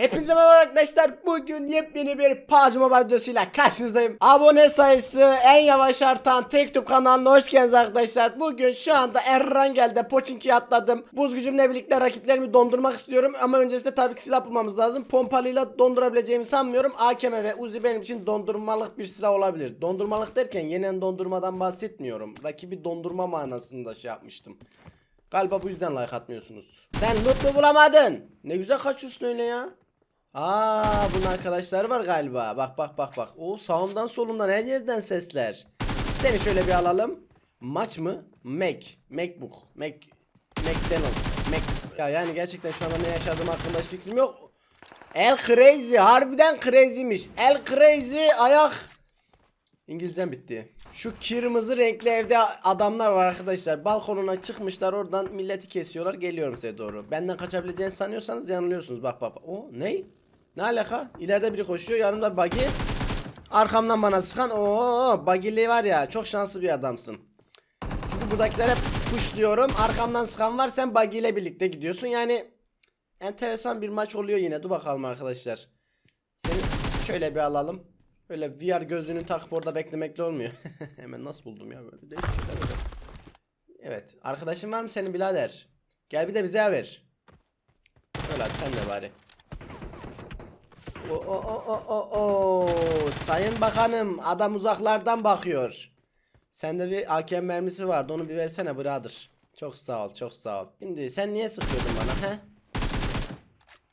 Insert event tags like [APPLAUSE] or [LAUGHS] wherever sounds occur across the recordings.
Hepinize merhaba arkadaşlar. Bugün yepyeni bir PUBG Mobile videosuyla karşınızdayım. Abone sayısı en yavaş artan YouTube kanalına hoş geldiniz arkadaşlar. Bugün şu anda Errangel'de Pochinki'ye atladım. Buz gücümle birlikte rakiplerimi dondurmak istiyorum. Ama öncesinde tabii ki silah bulmamız lazım. Pompalıyla dondurabileceğimi sanmıyorum. AKM ve Uzi benim için dondurmalık bir silah olabilir. Dondurmalık derken yenen dondurmadan bahsetmiyorum. Rakibi dondurma manasında şey yapmıştım. Galiba bu yüzden like atmıyorsunuz. Sen loot mu bulamadın? Ne güzel kaçıyorsun öyle ya. Aa bunun arkadaşları var galiba. Bak bak bak bak. O sağımdan solumdan her yerden sesler. Seni şöyle bir alalım. Maç mı? Mac. Macbook. Mac. McDonald's. Mac. Ya yani gerçekten şu anda ne yaşadığım hakkında hiç fikrim yok. El crazy. Harbiden crazy'miş. El crazy ayak. İngilizcem bitti. Şu kırmızı renkli evde adamlar var arkadaşlar. Balkonuna çıkmışlar oradan milleti kesiyorlar. Geliyorum size doğru. Benden kaçabileceğini sanıyorsanız yanılıyorsunuz. Bak bak. bak. O ne? Ne alaka? İleride biri koşuyor. Yanımda buggy. Arkamdan bana sıkan. Oo buggy'li var ya. Çok şanslı bir adamsın. Çünkü buradakilere pushluyorum. Arkamdan sıkan var. Sen buggy ile birlikte gidiyorsun. Yani enteresan bir maç oluyor yine. Dur bakalım arkadaşlar. Seni şöyle bir alalım. Öyle VR gözlüğünü takıp orada beklemekle olmuyor. [LAUGHS] Hemen nasıl buldum ya böyle böyle. Evet. Arkadaşın var mı senin birader? Gel bir de bize ver. Öyle hadi sen de bari. O o o o o. Sayın bakanım adam uzaklardan bakıyor. Sende bir AKM mermisi vardı onu bir versene birader. Çok sağ ol çok sağ ol. Şimdi sen niye sıkıyordun bana he?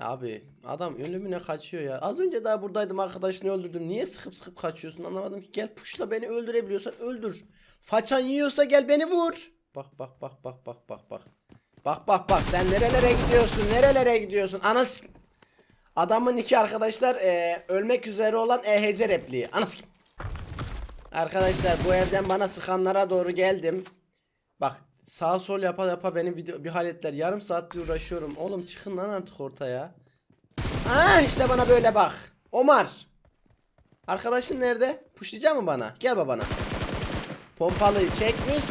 Abi adam ölümüne kaçıyor ya. Az önce daha buradaydım arkadaşını öldürdüm. Niye sıkıp sıkıp kaçıyorsun anlamadım ki. Gel puşla beni öldürebiliyorsan öldür. Façan yiyorsa gel beni vur. Bak bak bak bak bak bak bak. Bak bak bak sen nerelere gidiyorsun nerelere gidiyorsun. Anas Adamın iki arkadaşlar eee, ölmek üzere olan EHC repliği. Anas Arkadaşlar bu evden bana sıkanlara doğru geldim. Bak sağ sol yapa yapa beni bir, bir hal ettiler. Yarım saattir uğraşıyorum. Oğlum çıkın lan artık ortaya. Aa işte bana böyle bak. Omar. Arkadaşın nerede? Puşlayacak mı bana? Gel babana. Pompalıyı çekmiş.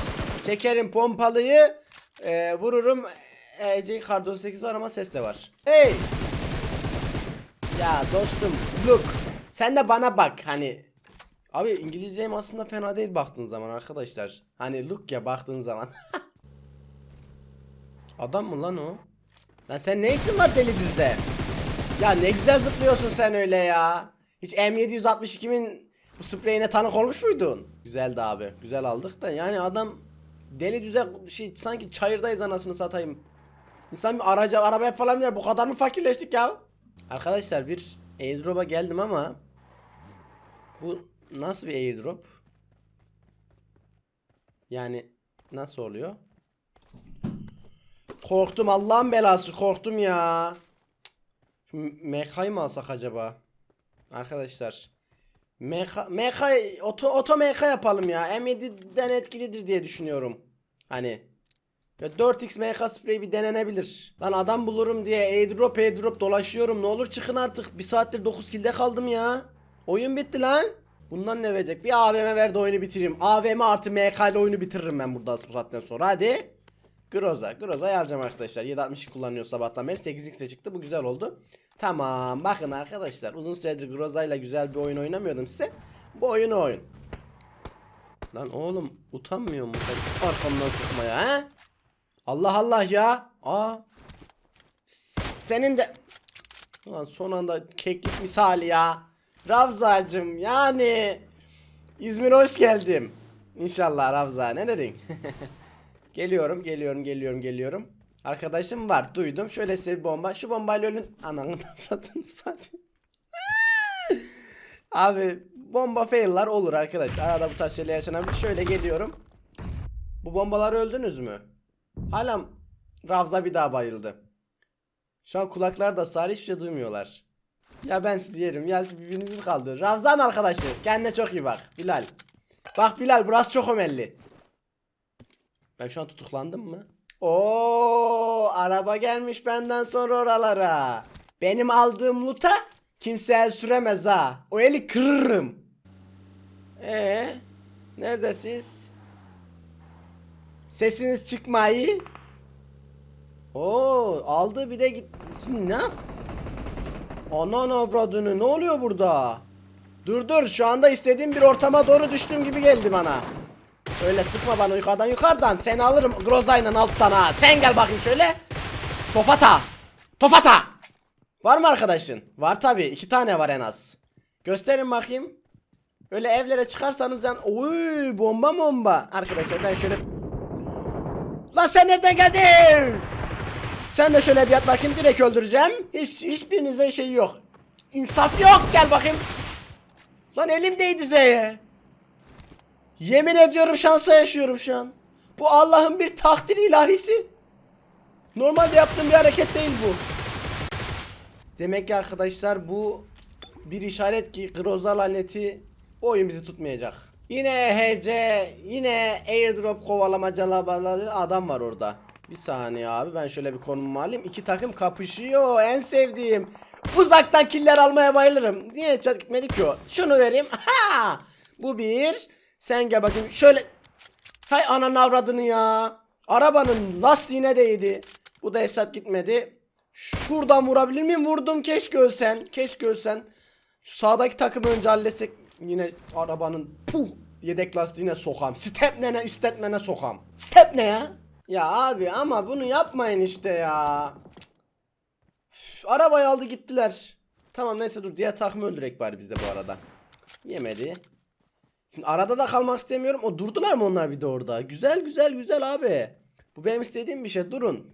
Çekerim pompalıyı. Ee, vururum. EC kar 98 var ama ses de var. Hey. Ya dostum look. Sen de bana bak hani. Abi İngilizcem aslında fena değil baktığın zaman arkadaşlar. Hani look ya baktığın zaman. [LAUGHS] Adam mı lan o? Lan sen ne işin var deli düzde? Ya ne güzel zıplıyorsun sen öyle ya. Hiç M762'min bu spreyine tanık olmuş muydun? Güzeldi abi. Güzel aldık da yani adam deli düze şey sanki çayırdayız anasını satayım. İnsan bir araca arabaya falan biner bu kadar mı fakirleştik ya? Arkadaşlar bir airdrop'a geldim ama bu nasıl bir airdrop? Yani nasıl oluyor? Korktum Allah'ın belası korktum ya. MK'yı mı alsak acaba? Arkadaşlar. MK, MK oto, oto MK yapalım ya. M7'den etkilidir diye düşünüyorum. Hani. Ya 4x MK sprey bir denenebilir. Lan adam bulurum diye airdrop airdrop dolaşıyorum. Ne olur çıkın artık. Bir saattir 9 kilde kaldım ya. Oyun bitti lan. Bundan ne verecek? Bir AVM ver de oyunu bitireyim. AVM artı MK ile oyunu bitiririm ben burada bu saatten sonra. Hadi. Groza. Groza'yı alacağım arkadaşlar. 762 kullanıyor sabahtan beri. 8x'e çıktı. Bu güzel oldu. Tamam. Bakın arkadaşlar. Uzun süredir Groza ile güzel bir oyun oynamıyordum size. Bu oyunu oyun. Lan oğlum utanmıyor mu arkamdan sıkmaya he? Allah Allah ya. Aa. Senin de Ulan son anda keklik misali ya. Ravzacım yani. İzmir'e hoş geldim. İnşallah Ravza ne dedin? [LAUGHS] geliyorum geliyorum geliyorum geliyorum. Arkadaşım var duydum. Şöyle size bir bomba. Şu bombayla ölün. Ananı [LAUGHS] avradını zaten. [LAUGHS] Abi bomba fail'lar olur arkadaşlar. Arada bu tarz şeyler yaşanabilir. Şöyle geliyorum. Bu bombaları öldünüz mü? Hala Ravza bir daha bayıldı. Şu an kulaklar da sağır hiçbir şey duymuyorlar. Ya ben sizi yerim ya siz birbirinizi kaldır. Ravzan arkadaşı kendine çok iyi bak Bilal. Bak Bilal burası çok ömelli. Ben şu an tutuklandım mı? Oo araba gelmiş benden sonra oralara. Benim aldığım luta kimse el süremez ha. O eli kırırım. Ee, neredesiniz? Sesiniz çıkmayı. Oo aldı bir de git. Ne? Anan avradını ne oluyor burada? Dur dur şu anda istediğim bir ortama doğru düştüğüm gibi geldi bana. Öyle sıkma bana yukarıdan yukarıdan seni alırım Groza'yla alttan ha. Sen gel bakayım şöyle. Tofata. Tofata. Var mı arkadaşın? Var tabi iki tane var en az. Gösterin bakayım. Öyle evlere çıkarsanız yani oy bomba bomba. Arkadaşlar ben şöyle Lan sen nereden geldin? Sen de şöyle bir yat bakayım direkt öldüreceğim. Hiç hiçbirinizde şey yok. İnsaf yok gel bakayım. Lan elimdeydi Z'ye. Yemin ediyorum şansa yaşıyorum şu an. Bu Allah'ın bir takdir ilahisi. Normalde yaptığım bir hareket değil bu. Demek ki arkadaşlar bu bir işaret ki Groza laneti bu oyun bizi tutmayacak. Yine HC, yine airdrop kovalamacalı adam var orada. Bir saniye abi ben şöyle bir konumumu alayım. İki takım kapışıyor en sevdiğim. Uzaktan killer almaya bayılırım. Niye çat gitmedi ki o? Şunu vereyim. [LAUGHS] Ha! Bu bir. Sen gel bakayım. Şöyle. Hay ananı avradını ya. Arabanın lastiğine değdi. Bu da Esat gitmedi. Şuradan vurabilir miyim? Vurdum keşke ölsen. Keşke ölsen. Şu sağdaki takımı önce halletsek yine arabanın puh yedek lastiğine sokam. Stepnene istetmene sokam. Step ne ya? Ya abi ama bunu yapmayın işte ya. Üf, arabayı aldı gittiler. Tamam neyse dur diğer takımı öldürek bari biz de bu arada. Yemedi. Şimdi arada da kalmak istemiyorum. O durdular mı onlar bir de orada? Güzel güzel güzel abi. Bu benim istediğim bir şey. Durun.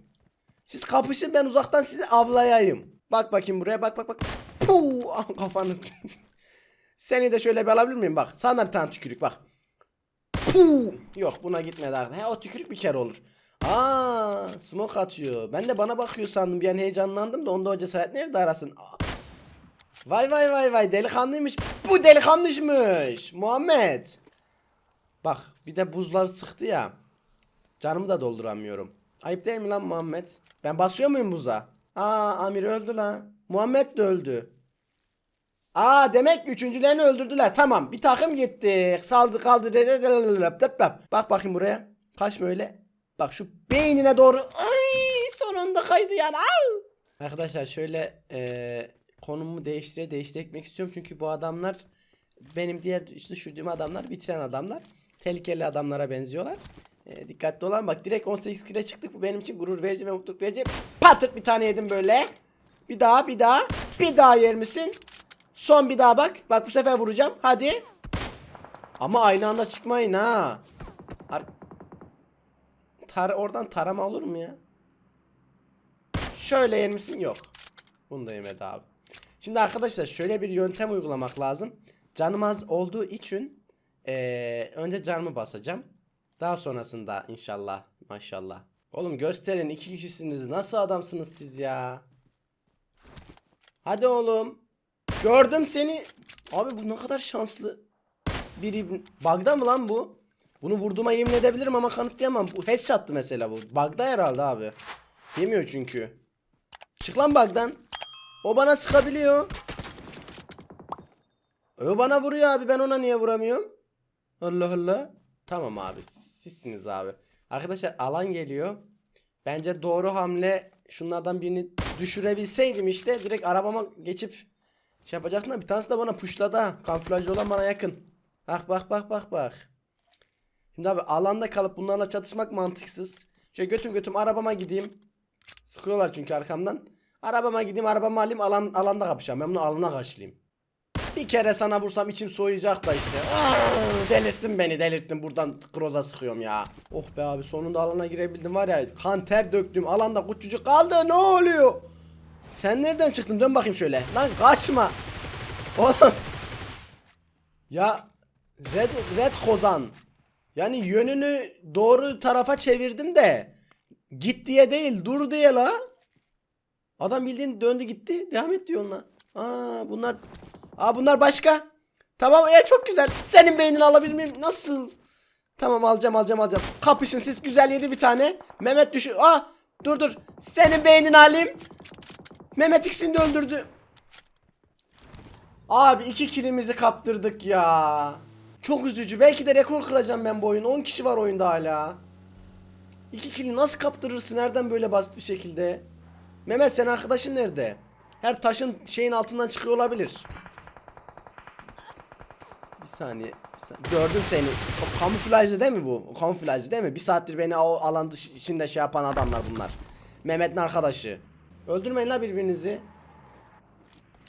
Siz kapışın ben uzaktan sizi avlayayım. Bak bakayım buraya bak bak bak. Ah, [LAUGHS] kafanı. Seni de şöyle bir alabilir miyim bak. Sana bir tane tükürük bak. Puh. Yok buna gitmedi artık. He o tükürük bir kere olur. Aa, smoke atıyor. Ben de bana bakıyor sandım. An heyecanlandım da onda o cesaret nerede arasın? Aa. Vay vay vay vay delikanlıymış. Bu delikanlıymış. Muhammed. Bak bir de buzlar sıktı ya. Canımı da dolduramıyorum. Ayıp değil mi lan Muhammed? Ben basıyor muyum buza? Aa Amir öldü lan. Muhammed de öldü. Aa demek ki üçüncülerini öldürdüler. Tamam bir takım gitti. Saldı kaldı. Bak bakayım buraya. Kaçma öyle. Bak şu beynine doğru. Ay sonunda kaydı yani. Au! Arkadaşlar şöyle eee konumu değiştire gitmek istiyorum. Çünkü bu adamlar benim diğer işte düşürdüğüm adamlar bitiren adamlar. Tehlikeli adamlara benziyorlar. E, dikkatli olan bak direkt 18 kile çıktık. Bu benim için gurur verici ve mutluluk verici. Patır bir tane yedim böyle. Bir daha bir daha. Bir daha yer misin? Son bir daha bak. Bak bu sefer vuracağım. Hadi. Ama aynı anda çıkmayın ha. Ar Tar oradan tarama olur mu ya? Şöyle yer misin? Yok. Bunu da yemedi abi. Şimdi arkadaşlar şöyle bir yöntem uygulamak lazım. Canım az olduğu için eee, önce canımı basacağım. Daha sonrasında inşallah maşallah. Oğlum gösterin iki kişisiniz. Nasıl adamsınız siz ya? Hadi oğlum. Gördüm seni. Abi bu ne kadar şanslı. Biri bug'da mı lan bu? Bunu vurduğuma yemin edebilirim ama kanıtlayamam. Bu headshot'tı mesela bu. Bug'da herhalde abi. Yemiyor çünkü. Çık lan bug'dan. O bana sıkabiliyor. O bana vuruyor abi ben ona niye vuramıyorum? Allah Allah. Tamam abi sizsiniz abi. Arkadaşlar alan geliyor. Bence doğru hamle şunlardan birini düşürebilseydim işte direkt arabama geçip şey yapacaktım da bir tanesi de bana pushladı ha. Kamuflajlı olan bana yakın. Bak bak bak bak bak. Şimdi abi alanda kalıp bunlarla çatışmak mantıksız. Şöyle götüm götüm arabama gideyim. Sıkıyorlar çünkü arkamdan. Arabama gideyim arabamı alayım alan, alanda kapışacağım. Ben bunu alana karşılayayım. Bir kere sana vursam içim soğuyacak da işte. Aa, delirttin beni delirttin buradan kroza sıkıyorum ya. Oh be abi sonunda alana girebildim var ya. Kan ter döktüm alanda küçücük kaldı ne oluyor? Sen nereden çıktın dön bakayım şöyle. Lan kaçma. Oğlum. Ya Red, Red Kozan. Yani yönünü doğru tarafa çevirdim de. Git diye değil dur diye la. Adam bildiğin döndü gitti. Devam et diyor onunla. Aa bunlar Aa bunlar başka. Tamam ya çok güzel. Senin beynini alabilir miyim? Nasıl? Tamam alacağım alacağım alacağım. Kapışın siz güzel yedi bir tane. Mehmet düşü. Aa dur dur. Senin beynini alayım. Mehmet ikisini de öldürdü. Abi iki kilimizi kaptırdık ya. Çok üzücü. Belki de rekor kıracağım ben bu oyun. 10 kişi var oyunda hala. İki kili nasıl kaptırırsın? Nereden böyle basit bir şekilde? Mehmet sen arkadaşın nerede? Her taşın şeyin altından çıkıyor olabilir. Bir saniye. Bir saniye. Gördüm seni. O kamuflajlı değil mi bu? O kamuflajlı değil mi? Bir saattir beni o alan dışı- içinde şey yapan adamlar bunlar. Mehmet'in arkadaşı. Öldürmeyin la birbirinizi.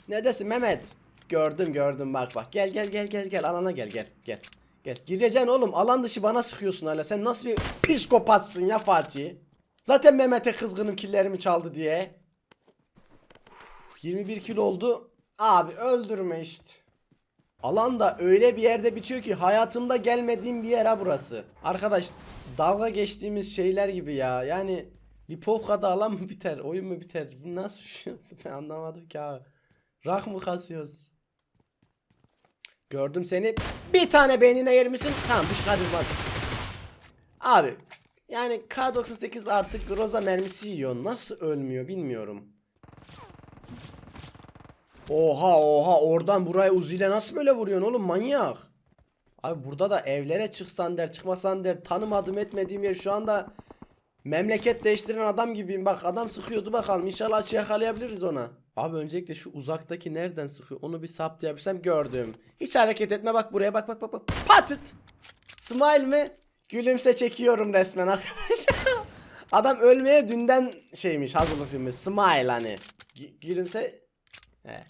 Neredesin Mehmet? Gördüm gördüm bak bak. Gel gel gel gel gel alana gel gel gel. Gel. Gireceksin oğlum. Alan dışı bana sıkıyorsun hala. Sen nasıl bir psikopatsın ya Fatih? Zaten Mehmet'e kızgınım killerimi çaldı diye. Uf, 21 kilo oldu. Abi öldürme işte. Alan da öyle bir yerde bitiyor ki hayatımda gelmediğim bir yer ha burası. Arkadaş dalga geçtiğimiz şeyler gibi ya. Yani Lipovka'da alan mı [LAUGHS] biter? Oyun mu biter? Bu nasıl bir şey? Ben anlamadım ki abi. Rak mı kasıyoruz? Gördüm seni. Bir tane beynine yer misin? Tamam düş hadi bak. Abi yani K98 artık Roza mermisi yiyor. Nasıl ölmüyor bilmiyorum. Oha oha oradan buraya Uzi ile nasıl böyle vuruyorsun oğlum manyak. Abi burada da evlere çıksan der çıkmasan der tanımadım etmediğim yer şu anda memleket değiştiren adam gibiyim. Bak adam sıkıyordu bakalım inşallah açı yakalayabiliriz ona. Abi öncelikle şu uzaktaki nereden sıkıyor onu bir saptayabilsem gördüm. Hiç hareket etme bak buraya bak bak bak bak. Patırt. Smile mi? Gülümse çekiyorum resmen arkadaşlar. [LAUGHS] Adam ölmeye dünden şeymiş hazırlıklıymış. Smile hani. Gü- gülümse. He.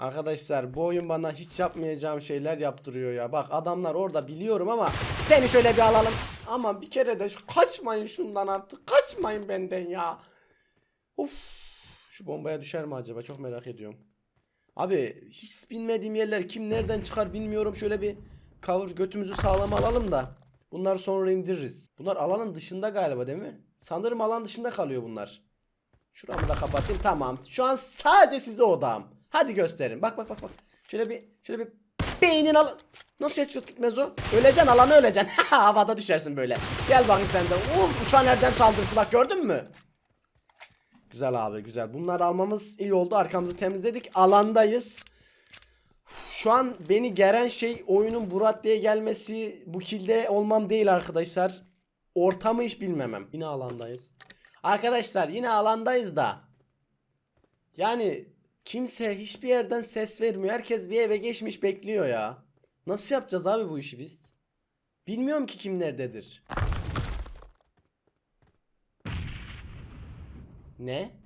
Arkadaşlar bu oyun bana hiç yapmayacağım şeyler yaptırıyor ya. Bak adamlar orada biliyorum ama seni şöyle bir alalım. Ama bir kere de şu kaçmayın şundan artık. Kaçmayın benden ya. Of. Şu bombaya düşer mi acaba? Çok merak ediyorum. Abi hiç bilmediğim yerler kim nereden çıkar bilmiyorum. Şöyle bir cover götümüzü sağlam alalım da. Bunları sonra indiririz. Bunlar alanın dışında galiba değil mi? Sanırım alan dışında kalıyor bunlar. Şuramı da kapatayım tamam. Şu an sadece size odağım. Hadi gösterin. Bak bak bak bak. Şöyle bir şöyle bir beynin al. Nasıl headshot gitmez o? Öleceksin alanı öleceksin. [LAUGHS] Havada düşersin böyle. Gel bakayım sen de. Uf uçan erdem saldırısı bak gördün mü? Güzel abi güzel. Bunları almamız iyi oldu. Arkamızı temizledik. Alandayız. Şu an beni geren şey oyunun bu raddeye gelmesi, bu kilde olmam değil arkadaşlar. Ortamı hiç bilmemem. Yine alandayız. Arkadaşlar yine alandayız da. Yani kimse hiçbir yerden ses vermiyor. Herkes bir eve geçmiş bekliyor ya. Nasıl yapacağız abi bu işi biz? Bilmiyorum ki kim nerededir. Ne?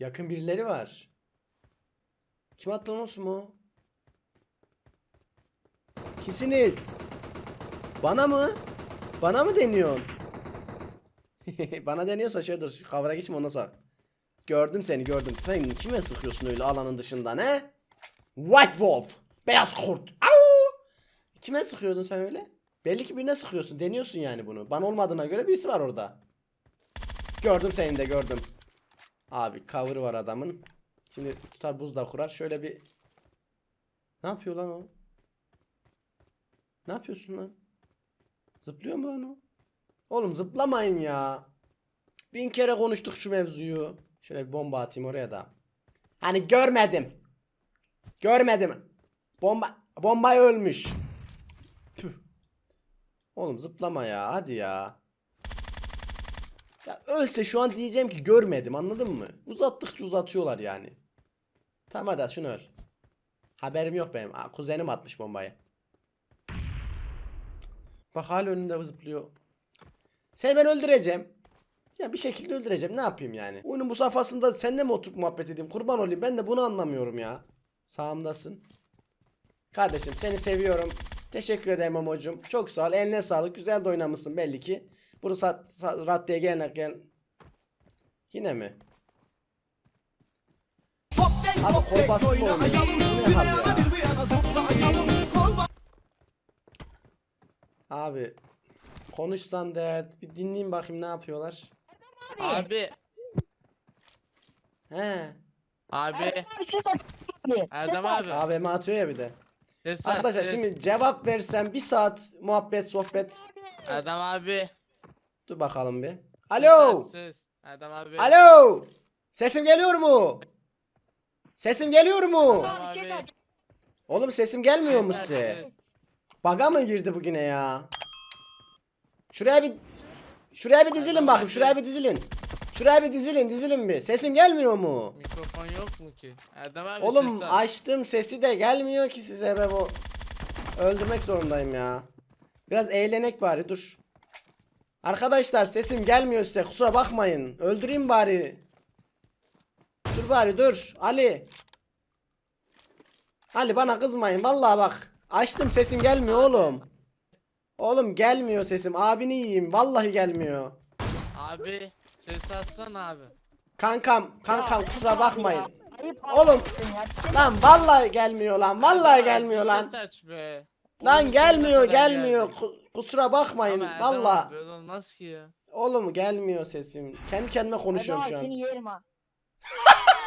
Yakın birileri var. Kim o sumo? Kimsiniz? Bana mı? Bana mı deniyorsun? [LAUGHS] Bana deniyorsa şöyle dur. Kavra geçme ondan sonra. Gördüm seni gördüm. Sen kime sıkıyorsun öyle alanın dışından he? White Wolf. Beyaz kurt. Au! Kime sıkıyordun sen öyle? Belli ki birine sıkıyorsun. Deniyorsun yani bunu. Bana olmadığına göre birisi var orada. Gördüm seni de gördüm. Abi cover var adamın. Şimdi tutar buzda kurar. Şöyle bir... Ne yapıyor lan o? Ne yapıyorsun lan? Zıplıyor mu lan o? Oğlum zıplamayın ya. Bin kere konuştuk şu mevzuyu. Şöyle bir bomba atayım oraya da. Hani görmedim. Görmedim. Bomba bombayı ölmüş. Tüh. Oğlum zıplama ya hadi ya. Ya ölse şu an diyeceğim ki görmedim anladın mı? Uzattıkça uzatıyorlar yani. Tamam hadi şunu öl. Haberim yok benim. Aa, kuzenim atmış bombayı. Bak hala önünde zıplıyor. Seni ben öldüreceğim. Ya bir şekilde öldüreceğim. Ne yapayım yani? Oyunun bu safhasında seninle mi oturup muhabbet edeyim? Kurban olayım. Ben de bunu anlamıyorum ya. Sağımdasın. Kardeşim seni seviyorum. Teşekkür ederim Amocuğum. Çok sağ ol. Eline sağlık. Güzel de oynamışsın belli ki. Bunu sat, sat raddeye gelene gel. Yine mi? Abi kol bastı mı oynuyor? Bu ne hal ya? Abi konuşsan dert. Bir dinleyin bakayım ne yapıyorlar. Abi, He. abi, Erdem abi. AVM atıyor ya bir de. ses Arkadaşlar ses. şimdi cevap versem bir saat muhabbet sohbet. Erdem abi. Dur bakalım bir. Alo. ses. Erdem abi. Alo. Sesim geliyor mu? Sesim geliyor mu? Erdem abi. Oğlum sesim gelmiyor mu size? Baga mı girdi bugüne ya? Şuraya bir Şuraya bir dizilin bakayım. Şuraya bir dizilin. Şuraya bir dizilin dizilin bir. Sesim gelmiyor mu? Mikrofon yok mu ki? Erdem abi Oğlum ses al. açtım sesi de gelmiyor ki size be bu. Öldürmek zorundayım ya. Biraz eğlenek bari dur. Arkadaşlar sesim gelmiyor size kusura bakmayın. Öldüreyim bari. Dur bari dur. Ali. Ali bana kızmayın vallahi bak. Açtım sesim gelmiyor oğlum. Oğlum gelmiyor sesim. Abini yiyeyim. Vallahi gelmiyor. Abi ses atsana abi. Kankam, kankam Ya, kusura bakmayın. Oğlum, Lan vallahi gelmiyor lan. Vallahi gelmiyor lan. ses aç be. Lan gelmiyor gelmiyor. Ku- Kusura bakmayın. Ama Erdem Valla. abi Böyle olmaz ki ya. Oğlum gelmiyor sesim. Kendi kendime konuşuyorum şu an. seni yerim ha. [LAUGHS]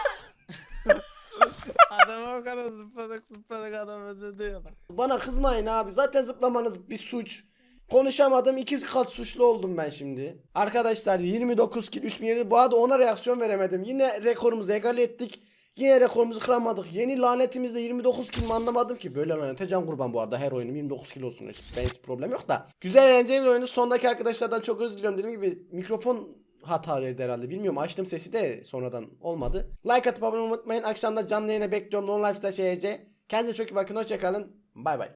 Adama o kadar zıpladık zıpladık adam diyorlar. Bana kızmayın abi. Zaten zıplamanız bir suç. Konuşamadım. iki kat suçlu oldum ben şimdi. Arkadaşlar 29 kill 3007. Bu arada ona reaksiyon veremedim. Yine rekorumuzu egal ettik. Yine rekorumuzu kıramadık. Yeni lanetimizde 29 kill mi anlamadım ki. Böyle lanete can kurban bu arada her oyunum 29 kill olsun. Ben hiç problem yok da. Güzel eğlenceli bir oyunu. Sondaki arkadaşlardan çok özür diliyorum. Dediğim gibi mikrofon hata verdi herhalde. Bilmiyorum açtım sesi de sonradan olmadı. Like atıp abone olmayı unutmayın. Akşamda canlı yayına bekliyorum. Non Lifestyle şeyece. Kendinize çok iyi bakın. Hoşçakalın. Bay bay.